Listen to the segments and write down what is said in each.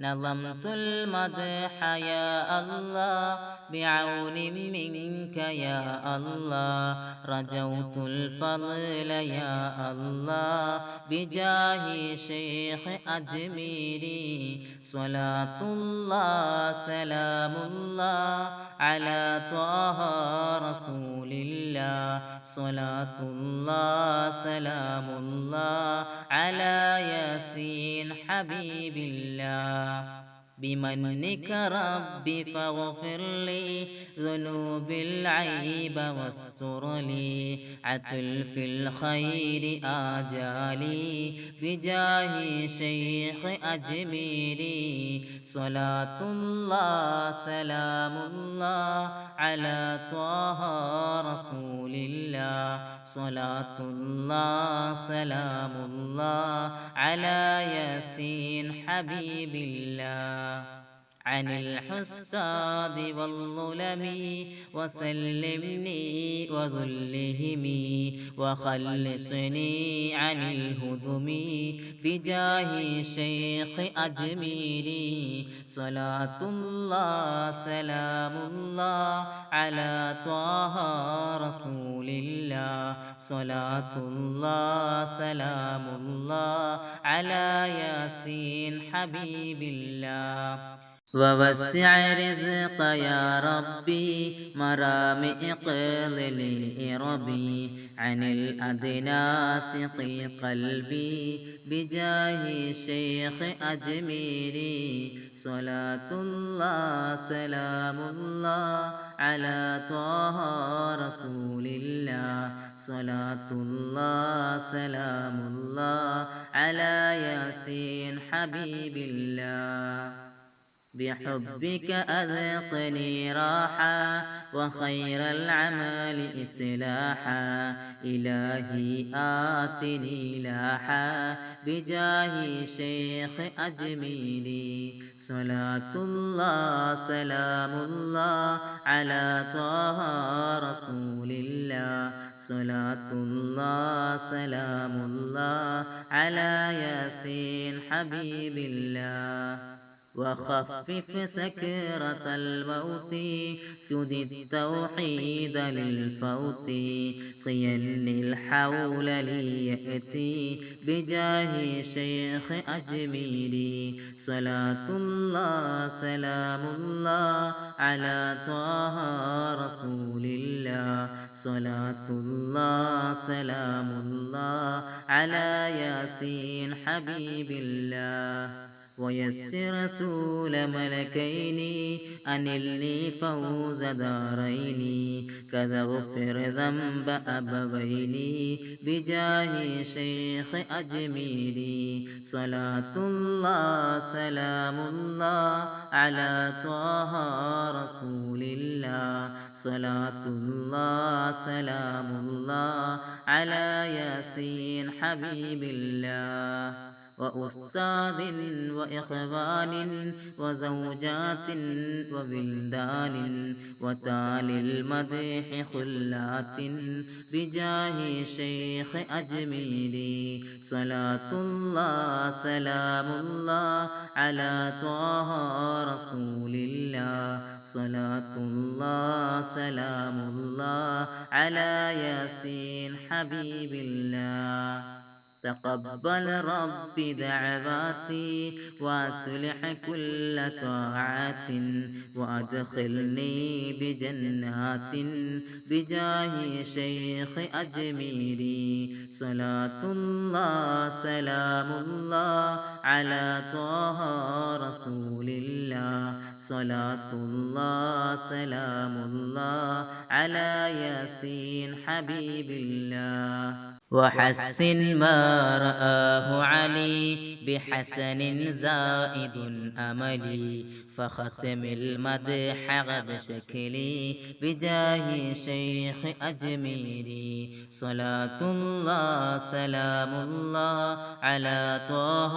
نظمت المدح يا الله بعون منك يا الله. رجوت الفضل يا الله بجاه شيخ أجميري صلاة الله سلام الله على طه رسول الله. صلاة الله سلام الله على ياسين حبيب الله. بمنك ربي فاغفر لي ذنوب العيب واستر لي. عتل في الخير آجالي. بجاه شيخ أجميري صلاة الله سلام الله على طه رسول الله. صلاة الله سلام الله على ياسين حبيب الله عن الحساد والظلم وسلمني وذلهم وخلصني عن الهدم بجاه شيخ أجميري صلاة الله سلام الله على طه رسول الله. صلاة الله سلام الله على ياسين حبيب الله. ووسع رزق يا ربي مرامي اقللي ربي عن الأدناس قي قلبي. بجاه شيخ أجميري صلاة الله سلام الله على طه رسول الله. صلاة الله سلام الله على ياسين حبيب الله. بحبك أذقني راحة وخير العمل إصلاحا. إلهي آتني لاحا بجاه شيخ أجميلي صلاة الله سلام الله على طه رسول الله. صلاة الله سلام الله على ياسين حبيب الله. وخفف سكرة الموت جد التوحيد للفوت. قين الحول ليأتي بجاه شيخ أجميلي صلاة الله سلام الله على طه رسول الله. صلاة الله سلام الله على ياسين حبيب الله. ويسر رسول ملكين أنلني فوز دارين. كذا غفر ذنب أبوين بجاه شيخ أجميري صلاة الله سلام الله على طه رسول الله. صلاة الله سلام الله على ياسين حبيب الله. وأستاذ وإخوان وزوجات وبلدان وتالي المدح خلات بجاه شيخ أجميلي صلاة الله سلام الله على طه رسول الله. صلاة الله سلام الله على ياسين حبيب الله. تقبل ربي دعواتي واصلح كل طاعات وأدخلني بجنات بجاه شيخ أجميري. صلاة الله سلام الله على طه رسول الله. صلاة الله سلام الله على ياسين حبيب الله وحسن ما رآه علي بحسن زائد أملي. فختم المدح غد شكلي بجاه شيخ أجميري صلاة الله سلام الله على طه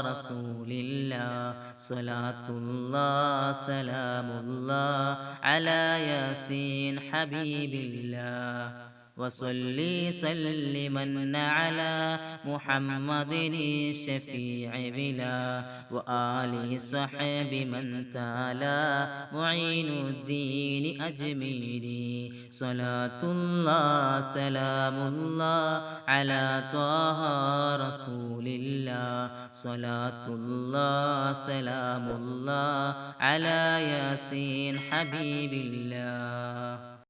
رسول الله. صلاة الله سلام الله على ياسين حبيب الله. وصلي سلما على محمد الشفيع بلا وآل صحب من تالا معين الدين أجميري صلاة الله سلام الله على طه رسول الله. صلاة الله سلام الله على ياسين حبيب الله.